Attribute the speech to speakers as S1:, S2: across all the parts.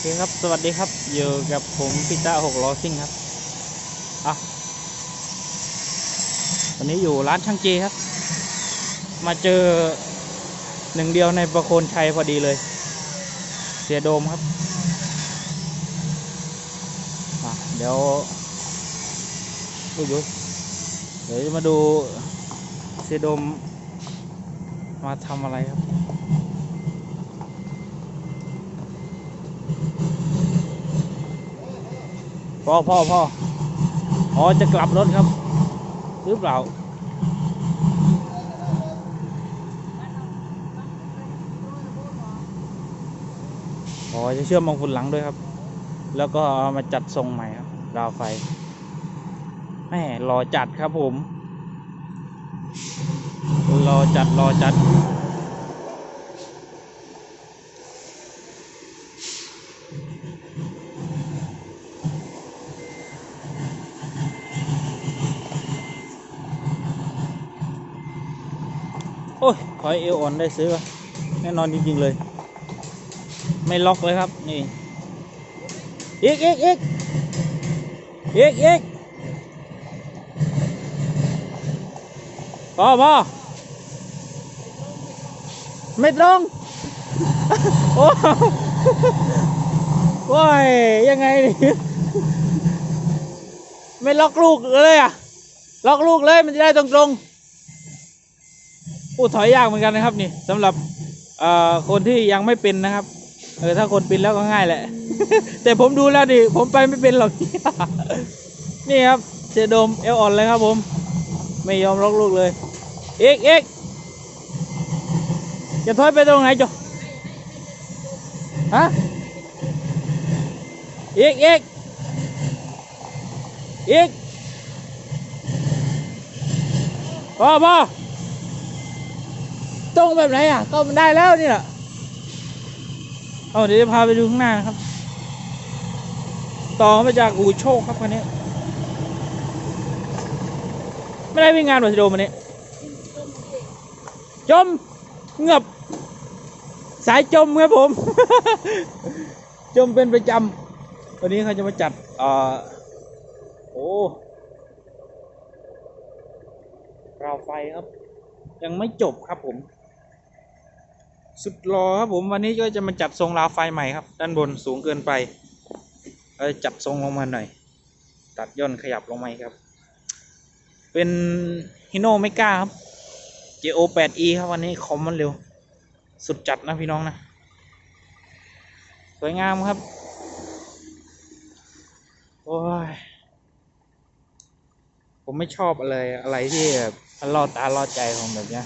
S1: เคครับ สวัสดีครับอยู่กับผมพิต้าหกล้อซิ่งครับอะวันนี้อยู่ร้านช่างเจครับ มาเจอหนึ่งเดียวในประโคนชัยพอดีเลย เสียโดมครับอะเดี๋ยวอุ้ยอุ๊ยเดี๋ยวมาดูเสียโดมมาทำอะไรครับ พ่อพ่อพ่ออ๋อจะกลับรถครับ หรือเปล่า อ๋อ จะเชื่อมมองฝุ่นหลังด้วยครับ แล้วก็เอามาจัดทรงใหม่ครับ ราวไฟแม่รอจัดครับผม รอจัดรอจัด โอ้ยขอให้เอวอ่อนได้ซื้อวะแน่นอนจริงๆเลย ไม่ล็อกเลยครับ นี่อีกอีกอีกอีกอีกพอพอไม่ตรง โอ้โอ้ยยังไงนี่ไม่ล็อกลูกเลยอะ ล็อกลูกเลยมันจะได้ตรงๆ ผู้ถอยยากเหมือนกันนะครับ นี่สำหรับคนที่ยังไม่เป็นนะครับ เออถ้าคนเป็นแล้วก็ง่ายแหละ แต่ผมดูแล้วดิผมไปไม่เป็นหรอกนี่ครับเจโดมเอลอ่อนเลยครับผม ไม่ยอมล็อกลูกเลย เอกเอกจะถอยไปตรงไหนจ๊ะฮะเอกเอกเอกพอพอ ตรงแบบไหนอะ ก็มันได้แล้วนี่แหละเอาเดี๋ยวจะพาไปดูข้างหน้านะครับ ต่อมาจากอู่โชคครับคันนี้ ไม่ได้วิ่งงานวัสดุมันนี้จมเงือบสายจมครับผม จมเป็นประจำวันนี้เขาจะมาจัดอ่อโอ้ราวไฟครับ ยังไม่จบครับผม สุดรอครับผมวันนี้ก็จะมาจัดทรงราวไฟใหม่ครับ ด้านบนสูงเกินไปเราจะจัดทรงลงมาหน่อย ตัดย่นขยับลงมาครับ เป็นฮิโนเมกาครับ JO 8E ครับวันนี้คอมมันเร็ว สุดจัดนะพี่น้องนะ สวยงามครับ โอ้ย ผมไม่ชอบอะไรอะไรที่แบบล่อตาล่อใจของแบบเนี้ย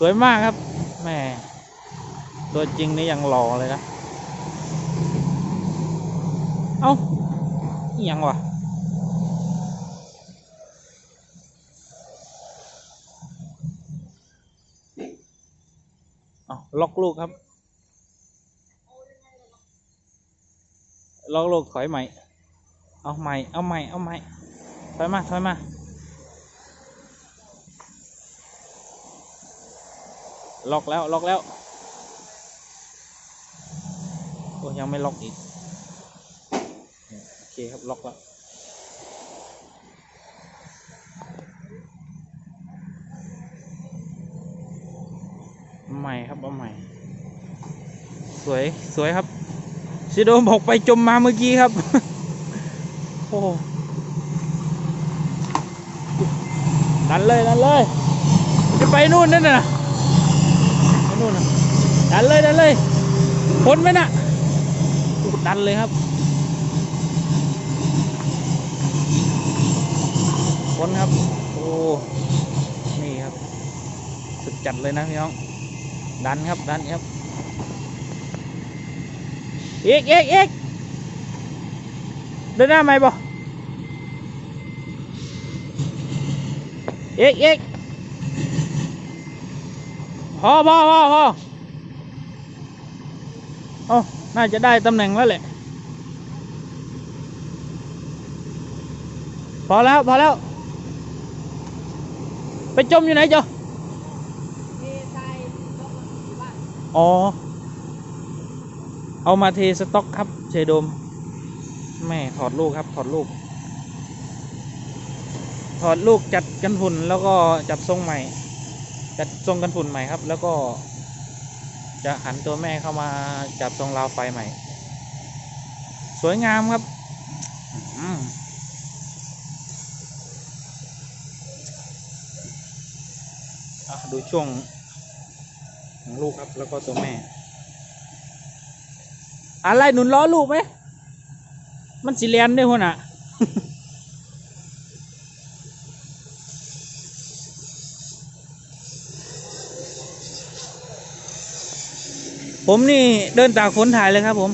S1: สวยมากครับแม่ตัวจริงนี่ยังหล่อเลยนะเอ้ายังวะเอาล็อกลูกครับ ล็อกลูกถอยใหม่ เอาใหม่ เอาใหม่ เอาใหม่ ถอยมา ถอยมา ล็อกแล้ว ล็อกแล้วโอ้ยังไม่ล็อกอีก โอเคครับ ล็อกแล้วใหม่ครับเอาใหม่ สวย สวยครับซิโดมบอกไปจมมาเมื่อกี้ครับ โอ้ดันเลยดันเลย จะไปนู่นนั่นน่ะ นู่นนะดันเลยดันเลยพ้นไหมน่ะดันเลยครับพ้นครับโอ้นี่ครับ สุดจัดเลยนะพี่น้อง ดันครับดันครับอีกอีกอีกเดินหน้าไหมบ่อีกอีก พอพอพอพอโอ้น่าจะได้ตำแหน่งแล้วแหละ พอแล้วพอแล้ว ไปจมอยู่ไหนจ๊ะ
S2: เททรายล็อกอยู่บ้าน
S1: อ๋อ เอามาเทสต็อกครับเชโดม แม่ถอดลูกครับ ถอดลูก ถอดลูกจัดกันฝุ่นแล้วก็จัดทรงใหม่ จัดทรงกันฝุ่นใหม่ครับ แล้วก็จะหันตัวแม่เข้ามาจับทรงราวไฟใหม่ สวยงามครับดูช่วงของลูกครับ แล้วก็ตัวแม่ อะไรหนุนล้อลูกไหม มันสิเลียนด้วยหัวน่ะ ผมนี่เดินตากฝนถ่ายเลยครับผม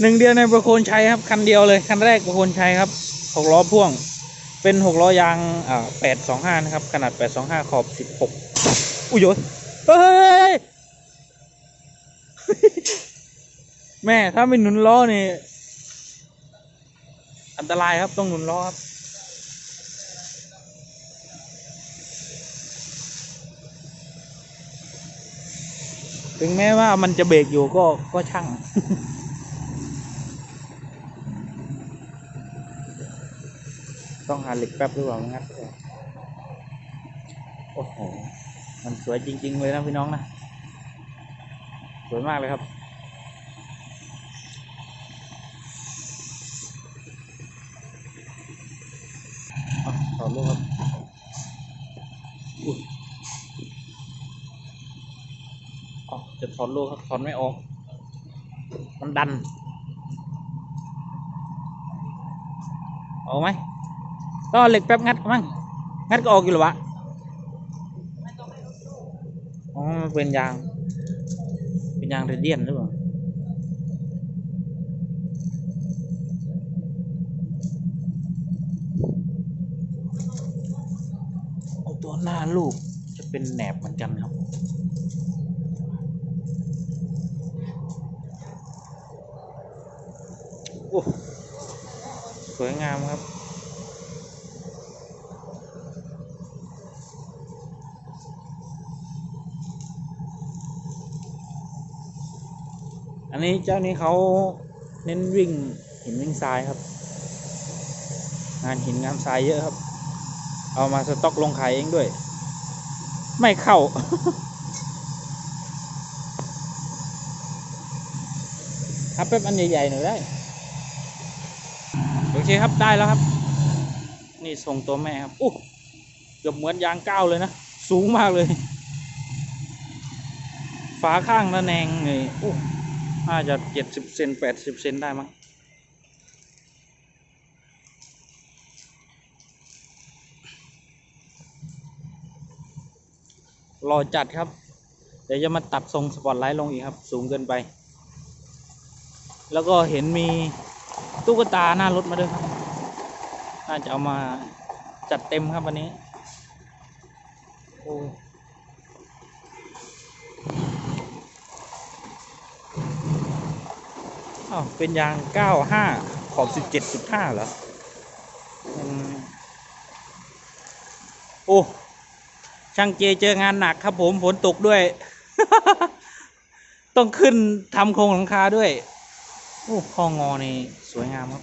S1: หนึ่งเดียวในประโคนชัยครับ คันเดียวเลย คันแรกประโคนชัยครับหกล้อพ่วง เป็นหกล้อยางอ่าแปดสองห้านะครับ ขนาดแปดสองห้าขอบสิบหกอุ้ยโยยเฮ้ยแม่ถ้าไม่หนุนล้อนี่ อันตรายครับต้องหนุนล้อครับ ถึงแม้ว่ามันจะเบรกอยู่ก็ก็ช่างต้องหาเหล็กแป๊บหรือเปล่างัดโอ้โห มันสวยจริง ๆ เลยนะพี่น้องนะ สวยมากเลยครับอ่อดลูกครับอุ๊ย อ๋อจะถอดลูกครับถอดไม่ออก มันดันเอาไหมต้อเหล็กแป๊บงัดมั้งงัดก็ออกอยู่หรอวะอ๋อมันเป็นยาง เป็นยางเรเดียนหรือเปล่าเอาตัวหน้าลูกจะเป็นแหนบเหมือนกันครับ สวยงามครับ อันนี้เจ้านี้เขาเน้นวิ่งหินวิ่งทรายครับ งานหินงานทรายเยอะครับ เอามาสต็อกลงขายเองด้วย ไม่เข้าครับแป๊บอันใหญ่ๆหน่อยได้โอ เคครับได้แล้วครับ นี่ส่งตัวแม่ครับอู้เกือบเหมือนยางก้าวเลยนะ สูงมากเลย ฝาข้างระแนงนี่อู้น่าจะเจ็ดสิบเซนแปดสิบเซนได้มั้งรอจัดครับ เดี๋ยวจะมาตัดทรงสปอตไลท์ลงอีกครับ สูงเกินไป แล้วก็เห็นมี ตุ๊กตาหน้ารถมาด้วยครับ น่าจะเอามาจัดเต็มครับวันนี้ โอ้อ้าวเป็นยาง 95 ขอบ 17.5 เหรออืมโอ้ ช่างเจเจองานหนักครับผม ฝนตกด้วย ต้องขึ้นทำโครงหลังคาด้วย โอ้คองอนี่สวยงามครับ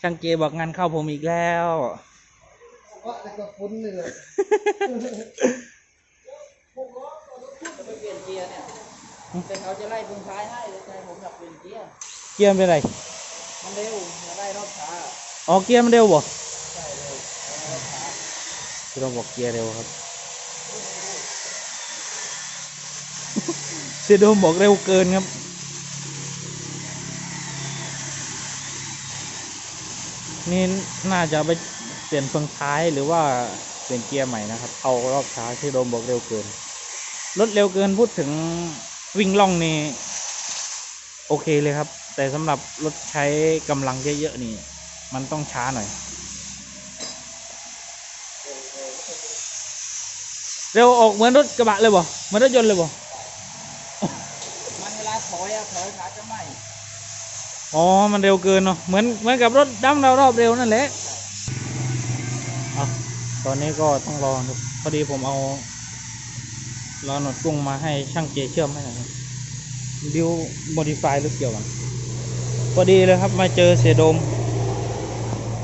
S1: ช่างเจบอกงานเข้าผมอีกแล้ว
S2: ว่าแต่ก็ฟุ้นเลยเลย
S3: จะไปเปลี่ยนเกียร์เนี่ยแต่เขาจะไล่คนท้ายให้แต่ผมอยากเปลี่ยนเกียร์
S1: เกียร์เป็นไร
S3: มันเร็วจะไล่รอบช้า
S1: อ๋อเกียร์มันเร็วบ่
S3: ใช่เร็วรอบช้า
S1: ที่เราบอกเกียร์เร็วครับ เสียโดมบอกเร็วเกินครับ นี่น่าจะไปเปลี่ยนเฟืองท้ายหรือว่าเปลี่ยนเกียร์ใหม่นะครับ เอารอบช้าที่โดมบอกเร็วเกิน รถเร็วเกินพูดถึงวิ่งล่องนี่โอเคเลยครับ แต่สำหรับรถใช้กำลังเยอะๆนี่ มันต้องช้าหน่อยเร็วออกเหมือนรถกระบะเลยบ่เหมือนรถยนต์เลยบ่
S3: เวลาถอยอะถอยขาจะไหม
S1: อ๋อ มันเร็วเกินเนาะ เหมือนเหมือนกับรถดำเรารอบเร็วนั่นแหละเอนนี้ก็ต้องรอครับพอดีผมเอาล้อหนวดกุ้งมาให้ช่างเจเชื่อมให้หน่อยบิวโมดิฟายหรือเกี่ยวกันพอดีเลยครับมาเจอเสดม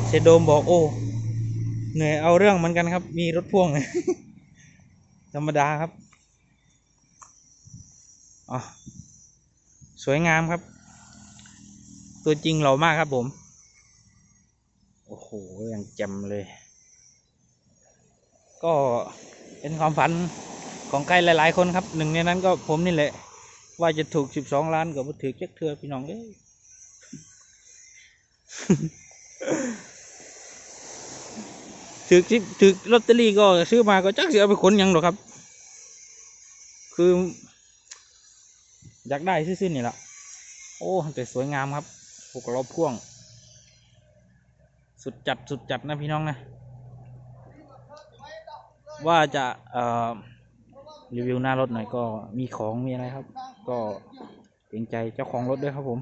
S1: เสดมบอกโอ้เหนื่อยเอาเรื่องเหมือนกันครับ มีรถพ่วงธรรมดาครับอ๋อ สวยงามครับ ตัวจริงหล่อมากครับผม โอ้โหยังจ่มเลย ก็เป็นความฝันของใครหลาย ๆ คนครับหนึ่งในนั้นก็ผมนี่แหละ ว่าจะถูกสิบสองล้านกับถือเจ๊กเทือพี่น้องเอ้ยถือสิถือลอตเตอรี่ก็ซื้อมาก็จักเสียไปขนยังหรอกครับ คือ อยากได้ซื่อๆนี่แหละโอ้แต่สวยงามครับหกล้อพ่วง สุดจัดสุดจัดนะพี่น้องนะว่าจะรีวิวหน้ารถหน่อยก็มีของมีอะไรครับ ก็เกรงใจเจ้าของรถด้วยครับผม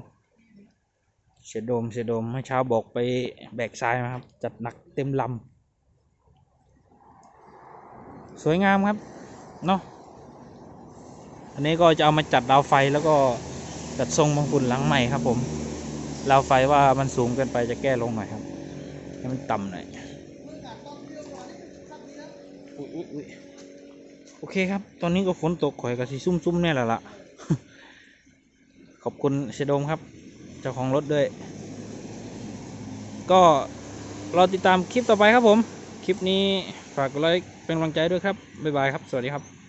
S1: เสียดมเสียดมเมื่อเช้าบอกไปแบกทรายมาครับ จัดหนักเต็มลำสวยงามครับ เนาะ อันนี้ก็จะเอามาจัดดาวไฟแล้วก็จัดทรงมงกุฎหลังใหม่ครับ ผมดาวไฟว่ามันสูงเกินไปจะแก้ลงหน่อยครับ ให้มันต่ำหน่อยโอเคครับ ตอนนี้ก็ฝนตกข่อยกับสีซุ่มๆเนี่แหละล่ะขอบคุณเชโดมครับ เจ้าของรถด้วย ก็รอติดตามคลิปต่อไปครับผม คลิปนี้ฝากกดไลค์เป็นกำลังใจด้วยครับ บ๊ายบายครับ สวัสดีครับ